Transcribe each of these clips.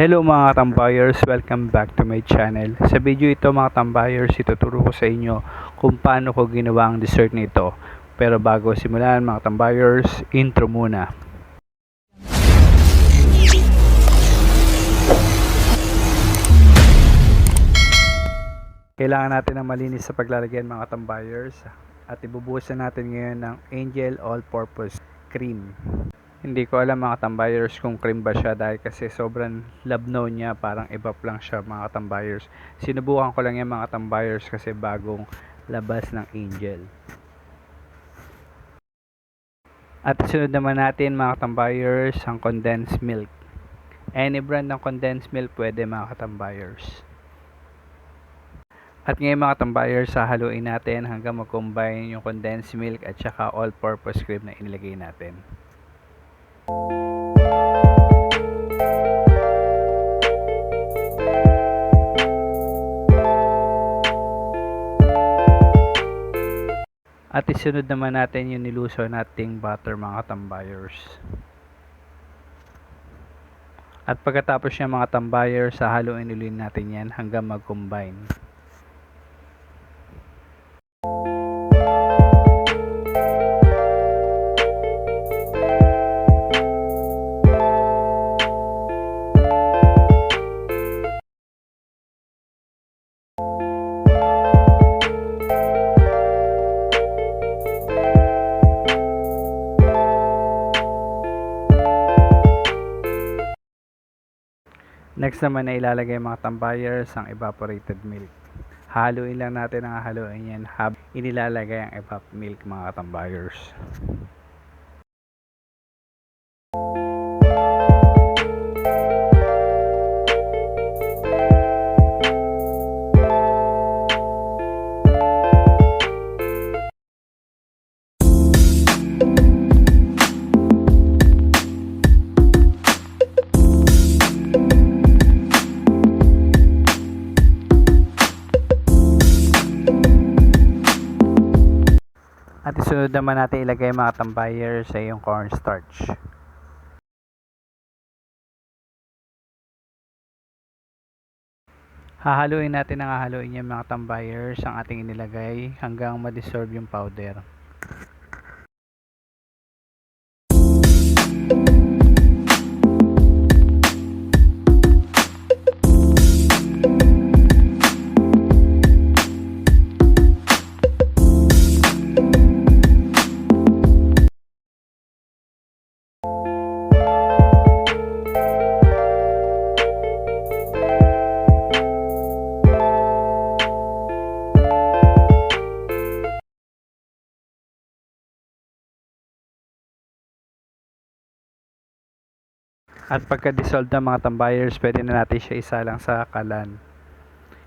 Hello mga tambayers, welcome back to my channel. Sa video ito mga tambayers, ituturo ko sa inyo kung paano ko ginawa ang dessert nito. Pero bago simulan mga tambayers, intro muna. Kailangan natin ng malinis sa paglalagyan mga tambayers at ibubuhusan natin ngayon ng Angel All-Purpose Cream. Hindi ko alam mga tambayers kung cream ba siya dahil kasi sobrang labnaw niya parang evap lang siya mga tambayers. Sinubukan ko lang yan mga tambayers kasi bagong labas ng Angel. At sunod naman natin mga tambayers ang condensed milk. Any brand ng condensed milk pwede mga tambayers. At ngayon mga tambayers, hahaluin natin hanggang mag-combine yung condensed milk at saka all-purpose cream na inilagay natin. At isunod naman natin yung niluso nating butter mga tambayers. At pagkatapos niya mga tambayers, hahaluin ulit natin yan hanggang mag-combine. Next naman na ilalagay mga tambayers ang evaporated milk. Haluin lang natin ang haluin yan habang inilalagay ang evap milk mga tambayers. At isunod naman natin ilagay mga tambayers sa yung cornstarch. Hahaluin natin ang hahaluin yung mga tambayers ang ating inilagay hanggang ma-dissolve yung powder. At pagka-dissolve ng mga tambayers, pwede na natin siya isalang sa kalan.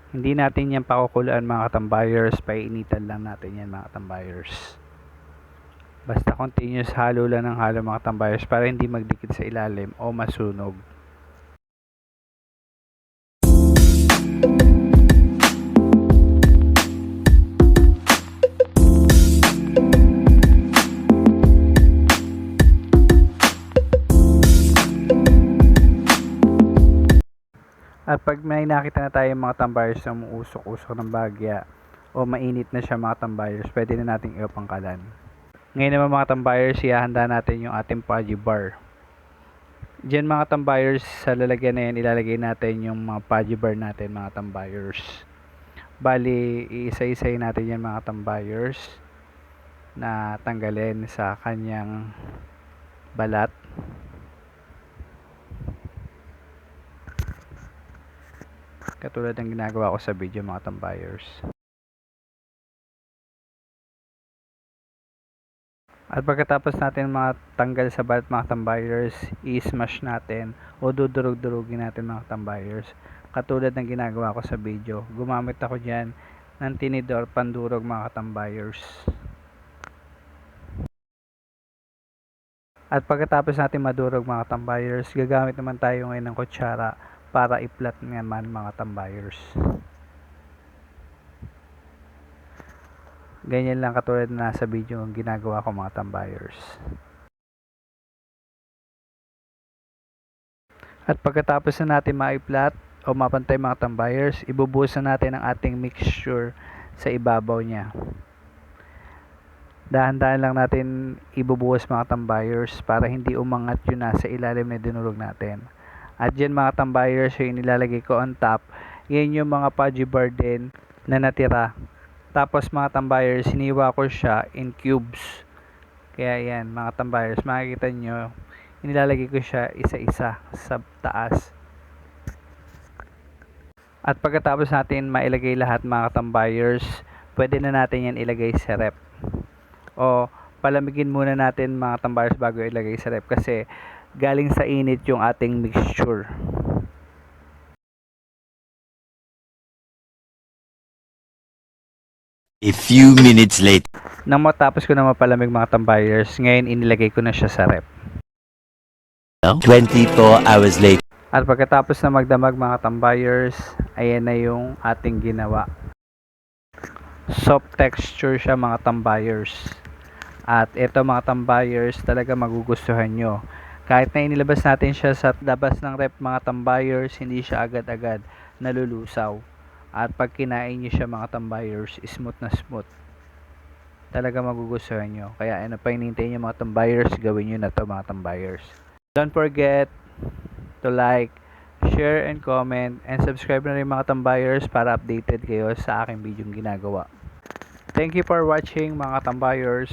Hindi natin yan pakukuluan mga tambayers, painitan lang natin yan mga tambayers. Basta continuous halo lang ng halo mga tambayers para hindi magdikit sa ilalim o masunog. At pag may nakita na tayo mga tambayers na umuusok-usok ng bagya o mainit na siya mga tambayers, pwede na nating ipangkalan. Ngayon naman mga tambayers, ihahanda natin yung ating Pudgy bar. Diyan mga tambayers, sa lalagyan na yan, ilalagay natin yung mga Pudgy bar natin mga tambayers. Bali, iisa-isay natin yan mga tambayers na tanggalin sa kanyang balat. Katulad ng ginagawa ko sa video mga tambayers. At pagkatapos natin mga tanggal sa balat mga tambayers, i-smash natin o dudurog-durugin natin mga tambayers. Katulad ng ginagawa ko sa video. Gumamit ako dyan ng tinidor pandurog mga tambayers. At pagkatapos natin madurog mga tambayers, gagamit naman tayo ngayon ng kutsara para i-flat naman mga tambayers. Ganyan lang katulad na nasa video ang ginagawa ko mga tambayers. At pagkatapos na natin ma-flat o mapantay mga tambayers, ibubuhos na natin ang ating mixture sa ibabaw niya. Dahan-dahan lang natin ibubuhos mga tambayers para hindi umangat yung nasa ilalim na dinurog natin. At dyan mga tambayers yung nilalagay ko on top, yan yung mga pudgy bar din na natira. Tapos mga tambayers, siniwa ko siya in cubes. Kaya yan mga tambayers, makikita nyo, inilalagay ko siya isa-isa sa taas. At pagkatapos natin mailagay lahat mga tambayers, pwede na natin yan ilagay sa rep. O palamigin muna natin mga tambayers bago ilagay sa rep kasi galing sa init yung ating mixture. A few minutes later. Nang matapos ko na mapalamig mga tambayers, ngayon inilagay ko na siya sa rep. 24 hours later. At pagkatapos na magdamag mga tambayers, ayan na yung ating ginawa. Soft texture siya mga tambayers. At ito mga tambayers, talaga magugustuhan nyo. Kahit na inilabas natin siya sa labas ng rep mga tambayers, hindi siya agad-agad nalulusaw. At pag kinain nyo siya mga tambayers, smooth na smooth. Talaga magugustuhan nyo. Kaya ano pa hinihintay nyo mga tambayers, gawin nyo na to mga tambayers. Don't forget to like, share, and comment, and subscribe na rin mga tambayers para updated kayo sa aking video ginagawa. Thank you for watching mga tambayers.